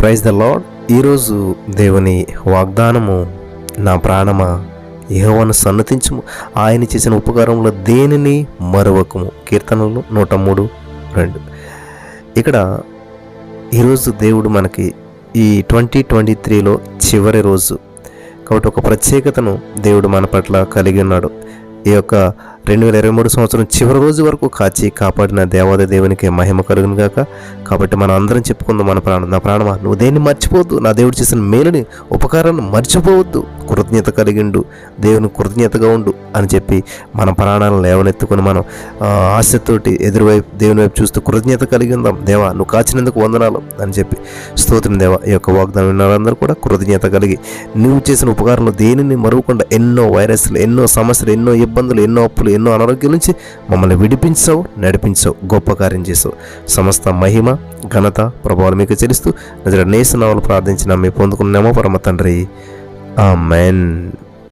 Praise the lord ఈరోజు దేవుని వాగ్దానము నా ప్రాణమా? యెహోవాను సన్నతించము. ఆయన చేసిన ఉపకారంలో దేనిని మరవకము? కీర్తనలు నూట మూడు రెండు. ఇక్కడ ఈరోజు దేవుడు మనకి ఈ ట్వంటీ ట్వంటీ త్రీలో చివరి రోజు. కాబట్టి ఒక ప్రత్యేకతను దేవుడు మన పట్ల కలిగి ఉన్నాడు. ఈ యొక్క రెండు వేల ఇరవై మూడు సంవత్సరం చివరి రోజు వరకు కాచి కాపాడిన దేవాద దేవునికి మహిమ కలుగును గాక. కాబట్టి మనం అందరం చెప్పుకుందాం మన ప్రాణం. నా ప్రాణమా నువ్వు దేన్ని మర్చిపోవద్దు. నా దేవుడు చేసిన మేలుని ఉపకారాన్ని మర్చిపోవద్దు. కృతజ్ఞత కలిగిండు. దేవుని కృతజ్ఞతగా ఉండు అని చెప్పి మన ప్రాణాలను లేవనెత్తుకుని మనం ఆశతోటి ఎదురువైపు దేవుని వైపు చూస్తూ కృతజ్ఞత కలిగి ఉందాం దేవా నువ్వు కాచినందుకు వందనాలు అని చెప్పి స్తోత్రం దేవా ఈ యొక్క వాగ్దానం విన్న వాళ్ళందరూ కూడా కృతజ్ఞత కలిగి నువ్వు చేసిన ఉపకారంలో దేనిని మరువకుండా ఎన్నో వైరస్లు ఎన్నో సమస్యలు ఎన్నో ఇబ్బందులు ఎన్నో అప్పులు ఎన్నో అనారోగ్యం నుంచి మమ్మల్ని విడిపించావు నడిపించావు గొప్ప కార్యం చేసావు సమస్త మహిమ ఘనత ప్రభావాలు మీకు చెల్లిస్తూ నిజంగా నేసనాలు ప్రార్థించిన మీ పొందుకున్నామో పరమ తండ్రి. ఆ మెన్